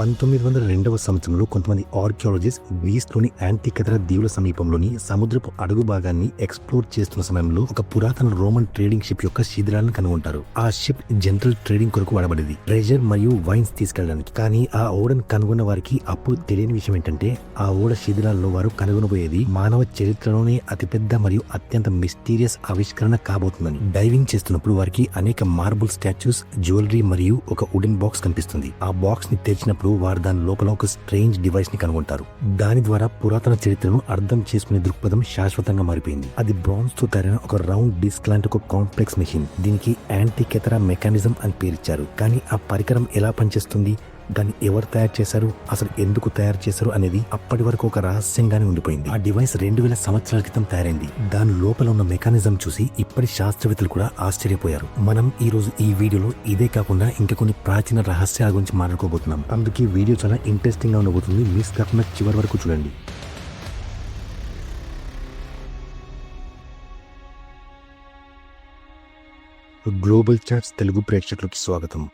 పంతొమ్మిది వందల రెండవ సంవత్సరంలో కొంతమంది ఆర్కియాలజిస్ట్ గ్రీస్లోని యాంటికతర దీవుల సమీపంలోని సముద్రపు అడుగు భాగాన్ని ఎక్స్ప్లోర్ చేస్తున్న సమయంలో ఒక పురాతన రోమన్ ట్రేడింగ్ షిప్ యొక్క శిథిరాలను కనుగొంటారు. ఆ షిప్ జనరల్ ట్రేడింగ్ కొరకు వాడబడింది. ట్రెజర్ మరియు వైన్స్ తీసుకెళ్ళడానికి. కానీ ఆ ఓడను కనుగొన్న వారికి అప్పుడు తెలియని విషయం ఏంటంటే ఆ ఓడ శిథిలాల్లో వారు కనుగొనబోయేది మానవ చరిత్రలోనే అతిపెద్ద మరియు అత్యంత మిస్టీరియస్ ఆవిష్కరణ కాబోతుందని. డైవింగ్ చేస్తున్నప్పుడు వారికి అనేక మార్బుల్ స్టాచ్యూస్ జ్యువెలరీ మరియు ఒక వుడెన్ బాక్స్ కనిపిస్తుంది. ఆ బాక్స్ని తెరిచినప్పుడు వారు దాని లోపల ఒక స్ట్రేంజ్ డివైస్ని కనుగొంటారు. దాని ద్వారా పురాతన చరిత్రను అర్థం చేసుకునే దృక్పథం శాశ్వతంగా మారిపోయింది. అది బ్రాన్స్తో తయారైన ఒక రౌండ్ డిస్క్ లాంటి ఒక కాంప్లెక్స్ మెషిన్. దీనికి యాంటీకెతరా మెకానిజం అని పేరిచ్చారు. కానీ ఆ పరికరం ఎలా పనిచేస్తుంది? దాన్ని ఎవరు తయారు చేశారు అసలు ఎందుకు తయారు చేశారు అనేది అప్పటి వరకు ఒక రహస్యంగానే ఉండిపోయింది. ఆ డివైస్ రెండు వేల సంవత్సరాల క్రితం తయారైంది. దాని లోపల ఉన్న మెకానిజం చూసి ఇప్పటి శాస్త్రవేత్తలు కూడా ఆశ్చర్యపోయారు. మనం ఈ రోజు ఈ వీడియోలో ఇదే కాకుండా ఇంకా కొన్ని ప్రాచీన రహస్యాల గురించి మాట్లాడుకోబోతున్నాం. అందుకే ఈ వీడియో చాలా ఇంట్రెస్టింగ్గా ఉండబోతుంది. మిస్ కాకుండా చివరి వరకు చూడండి. గ్లోబల్ చాట్స్ తెలుగు ప్రేక్షకులకి స్వాగతం.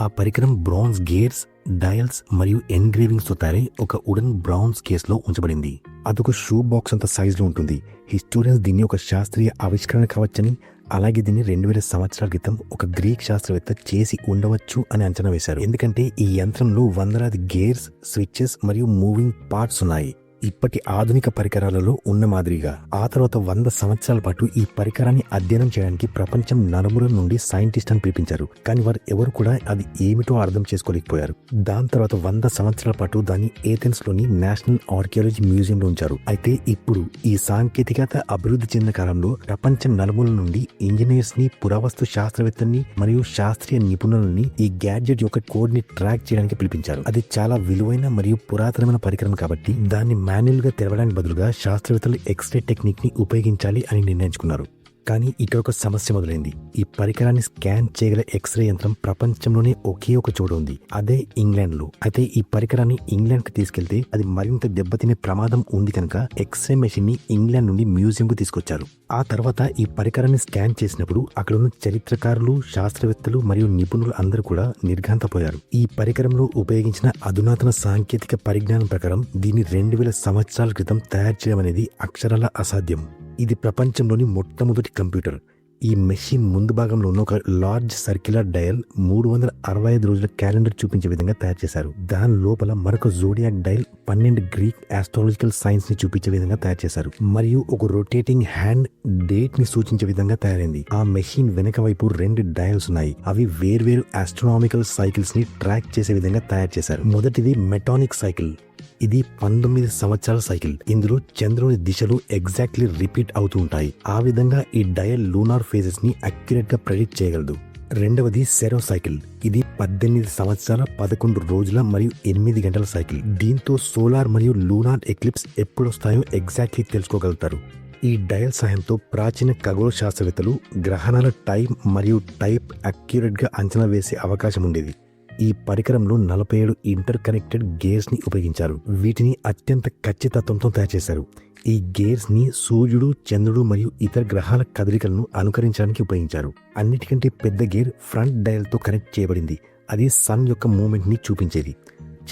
ఆ పరికరం బ్రాన్స్ గేర్స్ డయల్స్ మరియు ఎంగ్రేవింగ్స్తో తయారై ఒక ఉడన్ బ్రౌన్స్ కేసులో ఉంచబడింది. అదొక షూ బాక్స్ అంత సైజులో ఉంటుంది. హిస్టోరియన్స్ దీన్ని ఒక శాస్త్రీయ ఆవిష్కరణ కావచ్చని అలాగే దీన్ని రెండు వేల సంవత్సరాల క్రితం ఒక గ్రీక్ శాస్త్రవేత్త చేసి ఉండవచ్చు అని అంచనా వేశారు. ఎందుకంటే ఈ యంత్రంలో వందలాది గేర్స్ స్విచ్చెస్ మరియు మూవింగ్ పార్ట్స్ ఉన్నాయి. ఇప్పటి ఆధునిక పరికరాలలో ఉన్న మాదిరిగా ఆ తర్వాత వంద సంవత్సరాల పాటు ఈ పరికరాన్ని అధ్యయనం చేయడానికి ప్రపంచం నలుమూల నుండి సైంటిస్ట్ అని పిలిపించారు. కానీ వారు ఎవరు కూడా అది ఏమిటో అర్థం చేసుకోలేకపోయారు. దాని తర్వాత వంద సంవత్సరాల పాటు దాన్ని ఏథెన్స్లోని నేషనల్ ఆర్కియాలజీ మ్యూజియం లో ఉంచారు. అయితే ఇప్పుడు ఈ సాంకేతికత అభివృద్ధి చెందిన కాలంలో ప్రపంచం నలుమూల నుండి ఇంజనీర్స్ని పురావస్తు శాస్త్రవేత్తల్ని మరియు శాస్త్రీయ నిపుణులని ఈ గ్యాడ్జెట్ యొక్క కోడ్ని ట్రాక్ చేయడానికి పిలిపించారు. అది చాలా విలువైన మరియు పురాతనమైన పరికరం కాబట్టి దాన్ని మాన్యువల్గా తెరవడానికి బదులుగా శాస్త్రవేత్తలు ఎక్స్రే టెక్నిక్ని ఉపయోగించాలి అని నిర్ణయించుకున్నారు. కానీ ఇక్కడ ఒక సమస్య మొదలైంది. ఈ పరికరాన్ని స్కాన్ చేయగల ఎక్స్రే యంత్రం ప్రపంచంలోనే ఒకే ఒక చోటు ఉంది. అదే ఇంగ్లాండ్లో అయితే ఈ పరికరాన్ని ఇంగ్లాండ్కి తీసుకెళ్తే అది మరింత దెబ్బతినే ప్రమాదం ఉంది కనుక ఎక్స్రే మెషిన్ని ఇంగ్లాండ్ నుండి మ్యూజియం కు తీసుకొచ్చారు. ఆ తర్వాత ఈ పరికరాన్ని స్కాన్ చేసినప్పుడు అక్కడ ఉన్న చరిత్రకారులు శాస్త్రవేత్తలు మరియు నిపుణులు అందరూ కూడా నిర్ఘాంతపోయారు. ఈ పరికరంలో ఉపయోగించిన అధునాతన సాంకేతిక పరిజ్ఞానం ప్రకారం దీన్ని రెండు వేల సంవత్సరాల క్రితం తయారు చేయడం అనేది అక్షరాల అసాధ్యం. ఇది ప్రపంచంలోని మొట్టమొదటి కంప్యూటర్. ఈ మెషిన్ ముందు భాగంలో ఉన్న ఒక లార్జ్ సర్క్యులర్ డయల్ మూడు వందల అరవై ఐదు రోజుల క్యాలెండర్ చూపించే విధంగా తయారు చేశారు. దాని లోపల మరొక జోడియాక్ డయల్ పన్నెండు గ్రీక్ ఆస్ట్రాలజికల్ సైన్స్ని చూపించే విధంగా తయారు చేశారు. మరియు ఒక రొటేటింగ్ హ్యాండ్ డేట్ని సూచించే విధంగా తయారైంది. ఆ మెషిన్ వెనక వైపు రెండు డయల్స్ ఉన్నాయి. అవి వేర్వేరు ఆస్ట్రానామికల్ సైకిల్స్ని ట్రాక్ చేసే విధంగా తయారు చేశారు. మొదటిది మెటానిక్ సైకిల్ ఇది పంతొమ్మిది సంవత్సరాల సైకిల్. ఇందులో చంద్రుని దిశలు ఎగ్జాక్ట్లీ రిపీట్ అవుతూ ఉంటాయి. ఆ విధంగా ఈ డయల్ లూనార్ ఫేజెస్ని అక్యురేట్గా ప్రెడిక్ట్ చేయగలదు. రెండవది సెరో సైకిల్. ఇది పద్దెనిమిది సంవత్సరాల పదకొండు రోజుల మరియు ఎనిమిది గంటల సైకిల్. దీంతో సోలార్ మరియు లూనార్ ఎక్లిప్స్ ఎప్పుడొస్తాయో ఎగ్జాక్ట్లీ తెలుసుకోగలుగుతారు. ఈ డయల్ సహాయంతో ప్రాచీన ఖగోళ శాస్త్రవేత్తలు గ్రహణాల టైం మరియు టైప్ అక్యురేట్గా అంచనా వేసే అవకాశం ఉండేది. ఈ పరికరంలో నలభై ఏడు ఇంటర్ కనెక్టెడ్ గేర్స్ని ఉపయోగించారు. వీటిని అత్యంత ఖచ్చితత్వంతో తయారు చేశారు ఈ గేర్స్ని సూర్యుడు చంద్రుడు మరియు ఇతర గ్రహాల కదలికలను అనుకరించడానికి ఉపయోగించారు. అన్నిటికంటే పెద్ద గేర్ ఫ్రంట్ డయల్తో కనెక్ట్ చేయబడింది. అది సన్ యొక్క మూమెంట్ని చూపించేది.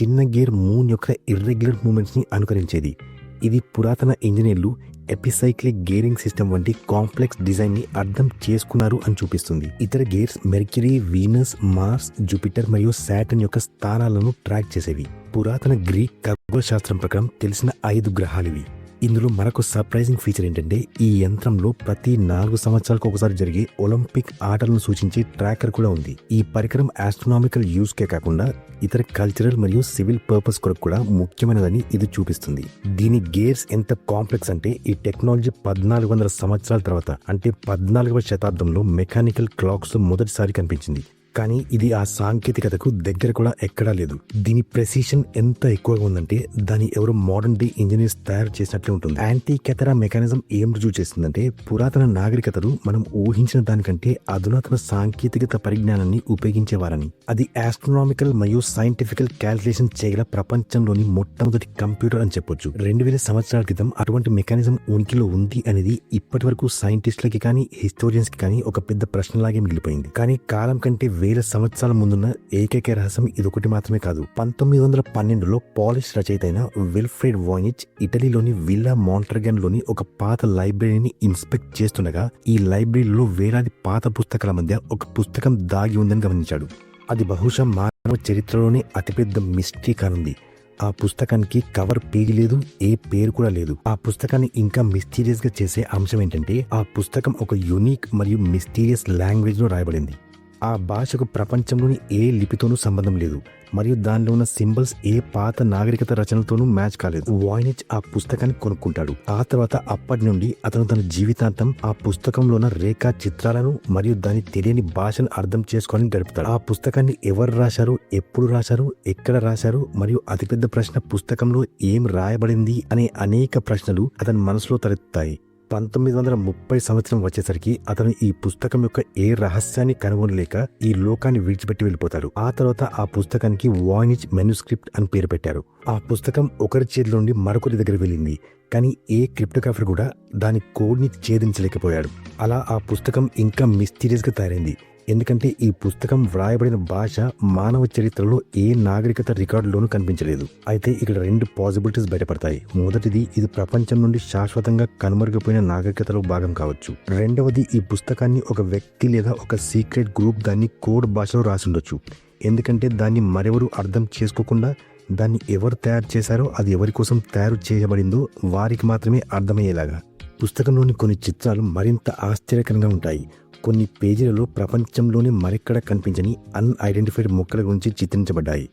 చిన్న గేర్ మూన్ యొక్క ఇర్రెగ్యులర్ మూమెంట్స్ని అనుకరించేది. ఇది పురాతన ఇంజనీర్లు ఎపిసైక్లిక్ గేరింగ్ సిస్టమ్ వంటి కాంప్లెక్స్ డిజైన్ని అర్థం చేసుకున్నారు అని చూపిస్తుంది. ఇతర gears Mercury Venus Mars Jupiter మరియు సాటర్న్ యొక్క స్థానాలను ట్రాక్ చేసేవి. పురాతన గ్రీక్ ఖగోళ శాస్త్రం ప్రకారం తెలిసిన ఐదు గ్రహాలు ఇవి. ఇందులో మరొక సర్ప్రైజింగ్ ఫీచర్ ఏంటంటే ఈ యంత్రంలో ప్రతి నాలుగు సంవత్సరాలకు ఒకసారి జరిగే ఒలింపిక్ ఆటలను సూచించే ట్రాకర్ కూడా ఉంది. ఈ పరికరం ఆస్ట్రోనామికల్ యూస్కే కాకుండా ఇతర కల్చరల్ మరియు సివిల్ పర్పస్ కొరకు కూడా ముఖ్యమైనదని ఇది చూపిస్తుంది. దీని గేర్స్ ఎంత కాంప్లెక్స్ అంటే ఈ టెక్నాలజీ పద్నాలుగు వందల సంవత్సరాల తర్వాత అంటే పద్నాలుగవ శతాబ్దంలో మెకానికల్ క్లాక్స్ మొదటిసారి కనిపించింది. కానీ ఇది ఆ సాంకేతికతకు దగ్గర కూడా ఎక్కడా లేదు. దీని ప్రెసిషన్ ఎంత ఎక్కువగా ఉందంటే దాని ఎవరు మోడర్న్ డే ఇంజనీర్స్ తయారు చేసినట్లే ఉంటుంది. యాంటీ కెతరా మెకానిజం ఏం రుజువు చేస్తుందంటే పురాతన నాగరికతలు మనం ఊహించిన దానికంటే అధునాతన సాంకేతికత పరిజ్ఞానాన్ని ఉపయోగించేవారని. అది ఆస్ట్రోనామికల్ మరియు సైంటిఫికల్ క్యాల్కులేషన్ చేయగల ప్రపంచంలోని మొట్టమొదటి కంప్యూటర్ అని చెప్పొచ్చు. రెండు వేల సంవత్సరాల క్రితం అటువంటి మెకానిజం ఉనికిలో ఉంది అనేది ఇప్పటి వరకు సైంటిస్టులకి కానీ హిస్టోరియన్స్కి కానీ ఒక పెద్ద ప్రశ్నలాగే మిగిలిపోయింది. కానీ కాలం కంటే వేల సంవత్సరాల ముందున్న ఏకైక రహస్యం ఇదొకటి మాత్రమే కాదు. పంతొమ్మిది వందల పన్నెండులో పాలిష్ రచయిత అయిన విల్ఫ్రెడ్ వాయినిచ్ ఇటలీలోని విల్లా మాంట్రగన్లోని ఒక పాత లైబ్రరీని ఇన్స్పెక్ట్ చేస్తుండగా ఈ లైబ్రరీలో వేలాది పాత పుస్తకాల మధ్య ఒక పుస్తకం దాగి ఉందని గమనించాడు. అది బహుశా మానవ చరిత్రలోనే అతిపెద్ద మిస్టరీ కానుంది. ఆ పుస్తకానికి కవర్ పేజీ లేదు ఏ పేరు కూడా లేదు. ఆ పుస్తకాన్ని ఇంకా మిస్టీరియస్గా చేసే అంశం ఏంటంటే ఆ పుస్తకం ఒక యునిక్ మరియు మిస్టీరియస్ లాంగ్వేజ్లో రాయబడింది. ఆ భాషకు ప్రపంచంలోని ఏ లిపితోనూ సంబంధం లేదు మరియు దానిలో ఉన్న సింబల్స్ ఏ పాత నాగరికత రచనలతోనూ మ్యాచ్ కాలేదు. వాయినిచ్ ఆ పుస్తకాన్ని కొనుక్కుంటాడు. ఆ తర్వాత అప్పటి నుండి అతను తన జీవితాంతం ఆ పుస్తకంలో ఉన్న రేఖా చిత్రాలను మరియు దాని తెలియని భాషను అర్థం చేసుకొని గడుపుతాడు. ఆ పుస్తకాన్ని ఎవరు రాశారు ఎప్పుడు రాశారు ఎక్కడ రాశారు మరియు అతిపెద్ద ప్రశ్న పుస్తకంలో ఏం రాయబడింది అనే అనేక ప్రశ్నలు అతని మనసులో తలెత్తాయి పంతొమ్మిది వందల ముప్పై సంవత్సరం వచ్చేసరికి అతను ఈ పుస్తకం యొక్క ఏ రహస్యాన్ని కనుగొనలేక ఈ లోకాన్ని విడిచిపెట్టి వెళ్ళిపోతాడు. ఆ తర్వాత ఆ పుస్తకానికి వాయినిజ్ మెనుస్క్రిప్ట్ అని పేరు పెట్టారు. ఆ పుస్తకం ఒకరి చేతి నుండి మరొకరి దగ్గర వెళ్ళింది. కానీ ఏ క్రిప్టోగ్రాఫర్ కూడా దాని కోడ్ని ఛేదించలేకపోయాడు. అలా ఆ పుస్తకం ఇంకా మిస్టీరియస్గా తయారైంది. ఎందుకంటే ఈ పుస్తకం వ్రాయబడిన భాష మానవ చరిత్రలో ఏ నాగరికత రికార్డులోనూ కనిపించలేదు. అయితే ఇక్కడ రెండు పాసిబిలిటీస్ బయటపడతాయి. మొదటిది ఇది ప్రపంచం నుండి శాశ్వతంగా కనుమరుగపోయిన నాగరికతలో భాగం కావచ్చు. రెండవది ఈ పుస్తకాన్ని ఒక వ్యక్తి లేదా ఒక సీక్రెట్ గ్రూప్ దాన్ని కోడ్ భాషలో రాసిండొచ్చు. ఎందుకంటే దాన్ని మరెవరు అర్థం చేసుకోకుండా దాన్ని ఎవరు తయారు చేశారో అది ఎవరి కోసం తయారు చేయబడిందో వారికి మాత్రమే అర్థమయ్యేలాగా. పుస్తకంలోని కొన్ని చిత్రాలు మరింత ఆశ్చర్యకరంగా ఉంటాయి. కొన్ని పేజీలలో ప్రపంచంలోనే మరెక్కడ కనిపించని అన్ఐడెంటిఫైడ్ మొక్కల గురించి చిత్రించబడ్డాయి.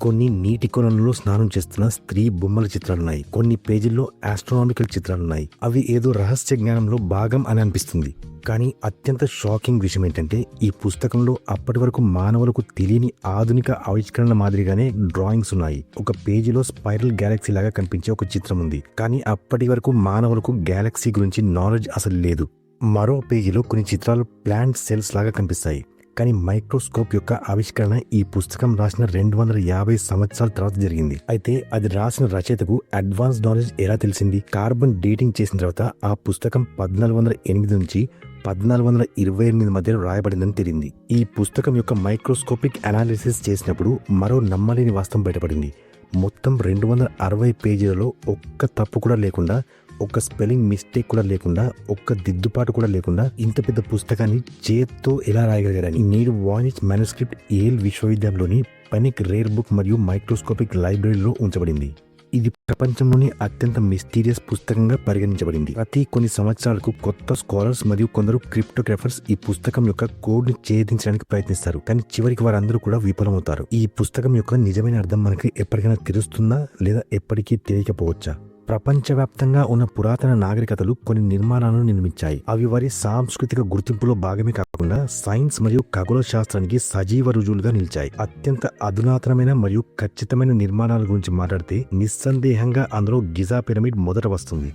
కొన్ని నీటి కొలంలో స్నానం చేస్తున్న స్త్రీ బొమ్మల చిత్రాలున్నాయి. కొన్ని పేజీల్లో ఆస్ట్రోనామికల్ చిత్రాలున్నాయి. అవి ఏదో రహస్య జ్ఞానంలో భాగం అని అనిపిస్తుంది. కానీ అత్యంత షాకింగ్ విషయం ఏంటంటే ఈ పుస్తకంలో అప్పటి వరకు మానవులకు తెలియని ఆధునిక ఆవిష్కరణల మాదిరిగానే డ్రాయింగ్స్ ఉన్నాయి. ఒక పేజీలో స్పైరల్ గ్యాలక్సీ లాగా కనిపించే ఒక చిత్రం ఉంది. కానీ అప్పటి వరకు మానవులకు గ్యాలక్సీ గురించి నాలెడ్జ్ అసలు లేదు. మరో పేజీలో కొన్ని చిత్రాలు ప్లాంట్ సెల్స్ లాగా కనిపిస్తాయి. కానీ మైక్రోస్కోప్ యొక్క ఆవిష్కరణ ఈ పుస్తకం రాసిన రెండు వందల యాభై సంవత్సరాల తర్వాత జరిగింది. అయితే అది రాసిన రచయితకు అడ్వాన్స్ నాలెడ్జ్ ఎలా తెలిసింది? కార్బన్ డేటింగ్ చేసిన తర్వాత ఆ పుస్తకం పద్నాలుగు వందల ఎనిమిది నుంచి పద్నాలుగు వందల ఇరవై ఎనిమిది మధ్యలో రాయబడిందని తెలియంది ఈ పుస్తకం యొక్క మైక్రోస్కోపిక్ అనాలిసిస్ చేసినప్పుడు మరో నమ్మలేని వాస్తవం బయటపడింది. మొత్తం రెండు వందల అరవై పేజీలలో ఒక్క తప్పు కూడా లేకుండా ఒక్క స్పెల్లింగ్ మిస్టేక్ కూడా లేకుండా ఒక్క దిద్దుపాటు కూడా లేకుండా ఇంత పెద్ద పుస్తకాన్ని చేత్తో ఎలా రాయగలిగారని నేడు వాయిస్ మ్యానుస్క్రిప్ట్ ఏల్ విశ్వవిద్యాలయంలోని పనిక్ రేర్ బుక్ మరియు మైక్రోస్కోపిక్ లైబ్రరీలో ఉంచబడింది. ఇది ప్రపంచంలోని అత్యంత మిస్టీరియస్ పుస్తకంగా పరిగణించబడింది. ప్రతి కొన్ని సంవత్సరాలకు కొత్త స్కాలర్స్ మరియు కొందరు క్రిప్టోగ్రాఫర్స్ ఈ పుస్తకం యొక్క కోడ్ని ఛేదించడానికి ప్రయత్నిస్తారు. కానీ చివరికి వారందరూ కూడా విఫలమవుతారు. ఈ పుస్తకం యొక్క నిజమైన అర్థం మనకి ఎప్పటికైనా తెలుస్తుందా లేదా ఎప్పటికీ తెలియకపోవచ్చా? ప్రపంచవ్యాప్తంగా ఉన్న పురాతన నాగరికతలు కొన్ని నిర్మాణాలను నిర్మించాయి. అవి వారి సాంస్కృతిక గుర్తింపులో భాగమే కాకుండా సైన్స్ మరియు ఖగోళ శాస్త్రానికి సజీవ రుజువులుగా నిలిచాయి. అత్యంత అధునాతనమైన మరియు ఖచ్చితమైన నిర్మాణాల గురించి మాట్లాడితే నిస్సందేహంగా అందులో గిజా పిరమిడ్ మొదట వస్తుంది.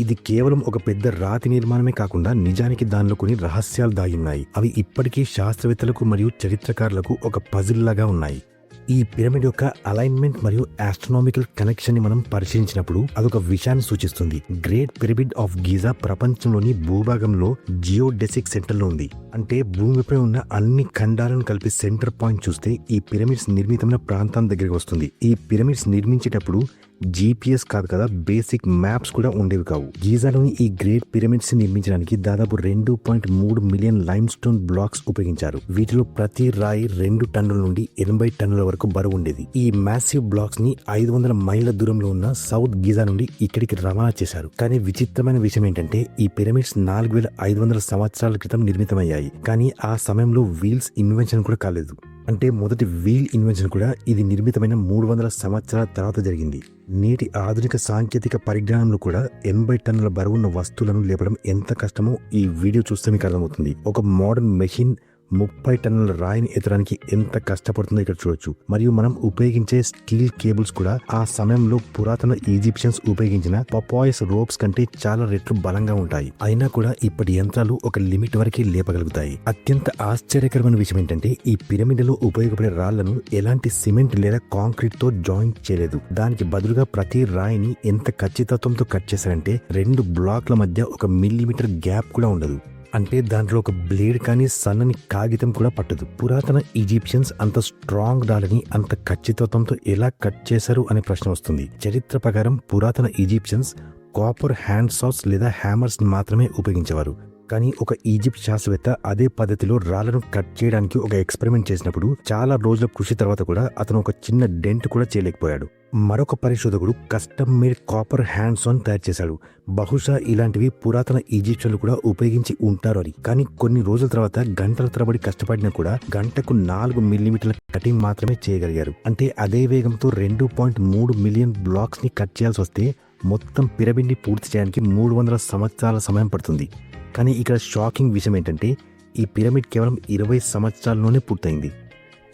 ఇది కేవలం ఒక పెద్ద రాతి నిర్మాణమే కాకుండా నిజానికి దానిలో కొన్ని రహస్యాలు దాగి ఉన్నాయి. అవి ఇప్పటికీ శాస్త్రవేత్తలకు మరియు చరిత్రకారులకు ఒక పజిల్ లాగా ఉన్నాయి. ఈ పిరమిడ్ యొక్క అలైన్మెంట్ మరియు ఆస్ట్రోనామికల్ కనెక్షన్ని మనం పరిశీలించినప్పుడు అదొక విషయాన్ని సూచిస్తుంది. గ్రేట్ పిరమిడ్ ఆఫ్ గీజా ప్రపంచంలోని భూభాగంలో జియోడెసిక్ సెంటర్లో ఉంది. అంటే భూమిపై ఉన్న అన్ని ఖండాలను కలిపి సెంటర్ పాయింట్ చూస్తే ఈ పిరమిడ్స్ నిర్మితమైన ప్రాంతం దగ్గరికి వస్తుంది. ఈ పిరమిడ్స్ నిర్మించేటప్పుడు జీపీఎస్ కాదు కదా బేసిక్ మ్యాప్స్ కూడా ఉండేవి కావు. గీజాలోని ఈ గ్రేట్ పిరమిడ్స్ నిర్మించడానికి దాదాపు రెండు పాయింట్ మూడు మిలియన్ లైమ్ స్టోన్ బ్లాక్స్ ఉపయోగించారు. వీటిలో ప్రతి రాయి రెండు టన్నుల నుండి ఎనభై టన్నుల వరకు బరువు ఉండేది. ఈ మ్యాసివ్ బ్లాక్స్ని ఐదు వందల మైళ్ళ దూరంలో ఉన్న సౌత్ గీజా నుండి ఇక్కడికి రవాణా చేశారు. కానీ విచిత్రమైన విషయం ఏంటంటే ఈ పిరమిడ్స్ నాలుగు వేల ఐదు వందల సంవత్సరాల క్రితం నిర్మితమయ్యాయి. కానీ ఆ సమయంలో వీల్స్ ఇన్వెన్షన్ కూడా కాలేదు. అంటే మొదటి వీల్ ఇన్వెన్షన్ కూడా ఇది నిర్మితమైన మూడు వందల సంవత్సరాల తర్వాత జరిగింది. నేటి ఆధునిక సాంకేతిక పరిజ్ఞానంలో కూడా ఎనభై టన్నుల బరువున్న వస్తువులను లేపడం ఎంత కష్టమో ఈ వీడియో చూస్తే మీకు అర్థమవుతుంది. ఒక మోడర్న్ మెషిన్ ముప్పై టన్నుల రాయిని ఎత్తడానికి ఎంత కష్టపడుతుందో ఇక్కడ చూడొచ్చు. మరియు మనం ఉపయోగించే స్టీల్ కేబుల్స్ కూడా ఆ సమయంలో పురాతన ఈజిప్షియన్స్ ఉపయోగించిన పపాయిస్ రోప్స్ కంటే చాలా రెట్లు బలంగా ఉంటాయి. అయినా కూడా ఇప్పటి యంత్రాలు ఒక లిమిట్ వరకే లేపగలుగుతాయి. అత్యంత ఆశ్చర్యకరమైన విషయం ఏంటంటే ఈ పిరమిడ్లో ఉపయోగపడే రాళ్ళను ఎలాంటి సిమెంట్ లేదా కాంక్రీట్తో జాయింట్ చేయలేదు. దానికి బదులుగా ప్రతి రాయిని ఎంత ఖచ్చితత్వంతో కట్ చేశారంటే రెండు బ్లాక్ల మధ్య ఒక మిల్లీమీటర్ గ్యాప్ కూడా ఉండదు. అంటే దాంట్లో ఒక బ్లేడ్ కానీ సన్నని కాగితం కూడా పట్టదు. పురాతన ఈజిప్షియన్స్ అంత స్ట్రాంగ్ రాళ్ళని అంత ఖచ్చితత్వంతో ఎలా కట్ చేశారు అనే ప్రశ్న వస్తుంది. చరిత్ర ప్రకారం పురాతన ఈజిప్షియన్స్ కాపర్ హ్యాండ్ సాస్ లేదా హ్యామర్స్ని మాత్రమే ఉపయోగించేవారు. కానీ ఒక ఈజిప్ట్ శాస్త్రవేత్త అదే పద్ధతిలో రాళ్ళను కట్ చేయడానికి ఒక ఎక్స్పెరిమెంట్ చేసినప్పుడు చాలా రోజుల కృషి తర్వాత కూడా అతను ఒక చిన్న డెంట్ కూడా చేయలేకపోయాడు. మరొక పరిశోధకుడు custom made copper hands on తయారు చేశాడు. బహుశా ఇలాంటివి పురాతన ఈజిప్షియన్లు కూడా ఉపయోగించి ఉంటారు అని. కానీ కొన్ని రోజుల తర్వాత గంటల తరబడి కష్టపడినా కూడా గంటకు నాలుగు మిల్లీమీటర్ల కటింగ్ మాత్రమే చేయగలిగారు. అంటే అదే వేగంతో రెండు పాయింట్ మూడు మిలియన్ బ్లాక్స్ని కట్ చేయాల్సి వస్తే మొత్తం పిరమిడ్ని పూర్తి చేయడానికి మూడు వందల సంవత్సరాల సమయం పడుతుంది. కానీ ఇక్కడ షాకింగ్ విషయం ఏంటంటే ఈ పిరమిడ్ కేవలం ఇరవై సంవత్సరాల్లోనే పూర్తయింది.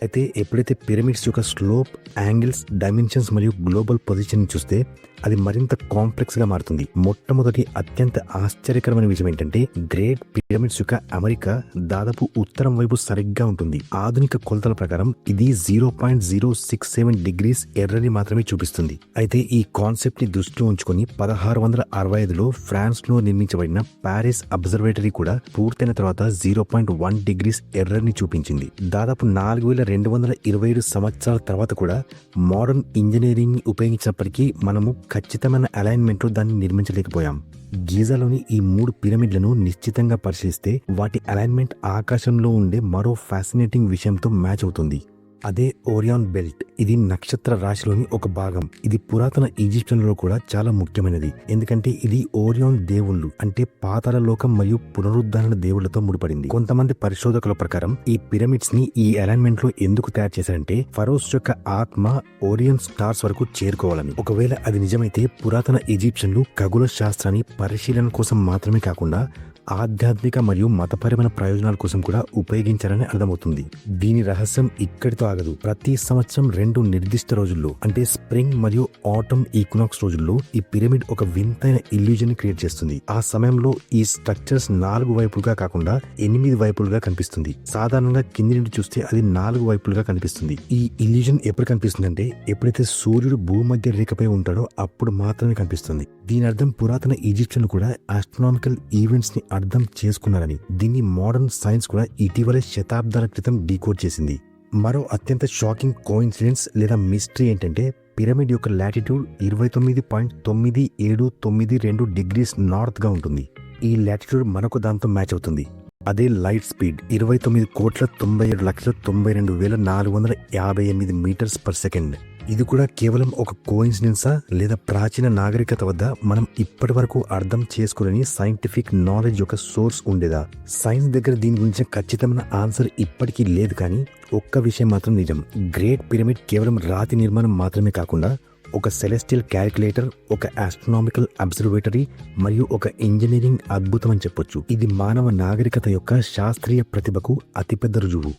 అయితే ఎప్పుడైతే పిరమిడ్స్ యొక్క స్లోప్ యాంగిల్స్ డైమెన్షన్స్ మరియు గ్లోబల్ పొజిషన్ చూస్తే అది మరింత కాంప్లెక్స్గా మారుతుంది. మొట్టమొదటి అత్యంత ఆశ్చర్యకరమైన విషయం ఏంటంటే గ్రేట్ పిరమిడ్స్ యొక్క అమెరికా దాదాపు ఉత్తరం వైపు సరిగ్గా ఉంటుంది. ఆధునిక కొలతల ప్రకారం ఇది zero point zero six seven degrees ఎర్రని మాత్రమే చూపిస్తుంది. అయితే ఈ కాన్సెప్ట్ని దృష్టిలో ఉంచుకొని పదహారు వందల అరవై ఐదులో ఫ్రాన్స్లో నిర్మించబడిన ప్యారిస్ అబ్జర్వేటరీ కూడా పూర్తయిన తర్వాత జీరో పాయింట్ వన్ డిగ్రీస్ ఎర్రని చూపించింది. దాదాపు నాలుగు వేల రెండు వందల ఇరవై ఏడు సంవత్సరాల తర్వాత కూడా మోడర్న్ ఇంజనీరింగ్ ఉపయోగించినప్పటికీ మనము ఖచ్చితమైన అలైన్మెంట్లో దాన్ని నిర్మించలేకపోయాం. గీజాలోని ఈ మూడు పిరమిడ్లను నిశ్చితంగా పరిశీలిస్తే వాటి అలైన్మెంట్ ఆకాశంలో ఉండే మరో ఫ్యాసినేటింగ్ విషయంతో మ్యాచ్ అవుతుంది. అదే ఓరియాన్ బెల్ట్. ఇది నక్షత్ర రాశిలోని ఒక భాగం. ఇది పురాతన ఈజిప్షియన్లో కూడా చాలా ముఖ్యమైనది. ఎందుకంటే ఇది ఓరియాన్ దేవుళ్ళు అంటే పాతాల లోకం మరియు పునరుద్ధరణ దేవుళ్ళతో ముడిపడింది. కొంతమంది పరిశోధకుల ప్రకారం ఈ పిరమిడ్స్ని ఈ అలైన్మెంట్లో ఎందుకు తయారు చేశారంటే ఫరోస్ యొక్క ఆత్మ ఓరియన్ స్టార్స్ వరకు చేరుకోవాలని. ఒకవేళ అది నిజమైతే పురాతన ఈజిప్షియన్లు ఖగోళ శాస్త్రాన్ని పరిశీలన కోసం మాత్రమే కాకుండా ఆధ్యాత్మిక మరియు మతపరమైన ప్రయోజనాల కోసం కూడా ఉపయోగించారని అర్థమవుతుంది. దీని రహస్యం ఇక్కడితో ఆగదు. ప్రతి సంవత్సరం రెండు నిర్దిష్ట రోజుల్లో అంటే స్ప్రింగ్ మరియు ఆటమ్ ఈక్నాక్స్ రోజుల్లో ఈ పిరమిడ్ ఒక వింతైన ఇల్యూజన్ క్రియేట్ చేస్తుంది. ఆ సమయంలో ఈ స్ట్రక్చర్స్ నాలుగు వైపులుగా కాకుండా ఎనిమిది వైపులుగా కనిపిస్తుంది. సాధారణంగా కింది నుండి చూస్తే అది నాలుగు వైపులుగా కనిపిస్తుంది. ఈ ఇల్యూజన్ ఎప్పుడు కనిపిస్తుంది అంటే ఎప్పుడైతే సూర్యుడు భూమధ్య రేఖపై ఉంటాడో అప్పుడు మాత్రమే కనిపిస్తుంది. దీని అర్థం పురాతన ఈజిప్షియన్ కూడా ఆస్ట్రానామికల్ ఈవెంట్స్ని అర్థం చేసుకున్నారని దీన్ని మోడర్న్ సైన్స్ కూడా ఇటీవలే శతాబ్దాల క్రితం డీకోడ్ చేసింది. మరో అత్యంత షాకింగ్ కోఇన్సిడెన్స్ లేదా మిస్టరీ ఏంటంటే పిరమిడ్ యొక్క లాటిట్యూడ్ ఇరవై తొమ్మిది పాయింట్ తొమ్మిది ఏడు తొమ్మిది రెండు డిగ్రీస్ నార్త్గా ఉంటుంది. ఈ లాటిట్యూడ్ మరొక దాంతో మ్యాచ్ అవుతుంది. అదే లైట్ స్పీడ్ ఇరవై తొమ్మిది కోట్ల తొంభై ఏడు లక్షల తొంభై రెండు వేల నాలుగు వందల యాభై ఎనిమిది మీటర్స్ పర్ సెకండ్. ఇది కూడా కేవలం ఒక కోయిన్సిడెన్సా లేదా ప్రాచీన నాగరికత వద్ద మనం ఇప్పటి వరకు అర్థం చేసుకోలేని సైంటిఫిక్ నాలెడ్జ్ యొక్క సోర్స్ ఉండేదా? సైన్స్ దగ్గర దీని గురించి ఖచ్చితమైన ఆన్సర్ ఇప్పటికీ లేదు కానీ ఒక్క విషయం మాత్రం నిజం. గ్రేట్ పిరమిడ్ కేవలం రాతి నిర్మాణం మాత్రమే కాకుండా ఒక సెలెస్టియల్ క్యాలిక్యులేటర్ ఒక ఆస్ట్రనామికల్ అబ్జర్వేటరీ మరియు ఒక ఇంజనీరింగ్ అద్భుతం అని చెప్పొచ్చు. ఇది మానవ నాగరికత యొక్క శాస్త్రీయ ప్రతిభకు అతిపెద్ద రుజువు.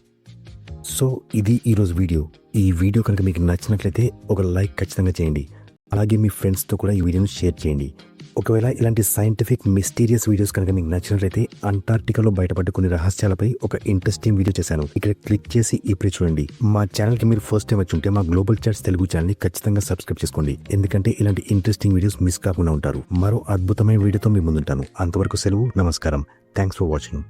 సో ఇది ఈరోజు వీడియో. ఈ వీడియో కనుక మీకు నచ్చినట్లయితే ఒక లైక్ ఖచ్చితంగా చేయండి. అలాగే మీ ఫ్రెండ్స్తో కూడా ఈ వీడియోను షేర్ చేయండి. ఒకవేళ ఇలాంటి సైంటిఫిక్ మిస్టీరియస్ వీడియోస్ కనుక మీకు నచ్చినట్లయితే అంటార్టికాలో బయటపడ్డ కొన్ని రహస్యాలపై ఒక ఇంట్రెస్టింగ్ వీడియో చేశాను. ఇక్కడ క్లిక్ చేసి ఇప్పుడే చూడండి. మా ఛానల్కి మీరు ఫస్ట్ టైం వచ్చి ఉంటే మా గ్లోబల్ చాట్స్ తెలుగు ఛానల్ని ఖచ్చితంగా సబ్స్క్రైబ్ చేసుకోండి. ఎందుకంటే ఇలాంటి ఇంట్రెస్టింగ్ వీడియోస్ మిస్ కాకుండా ఉంటారు. మరో అద్భుతమైన వీడియోతో మీ ముందుంటాను. అంతవరకు సెలవు నమస్కారం. Thanks for watching.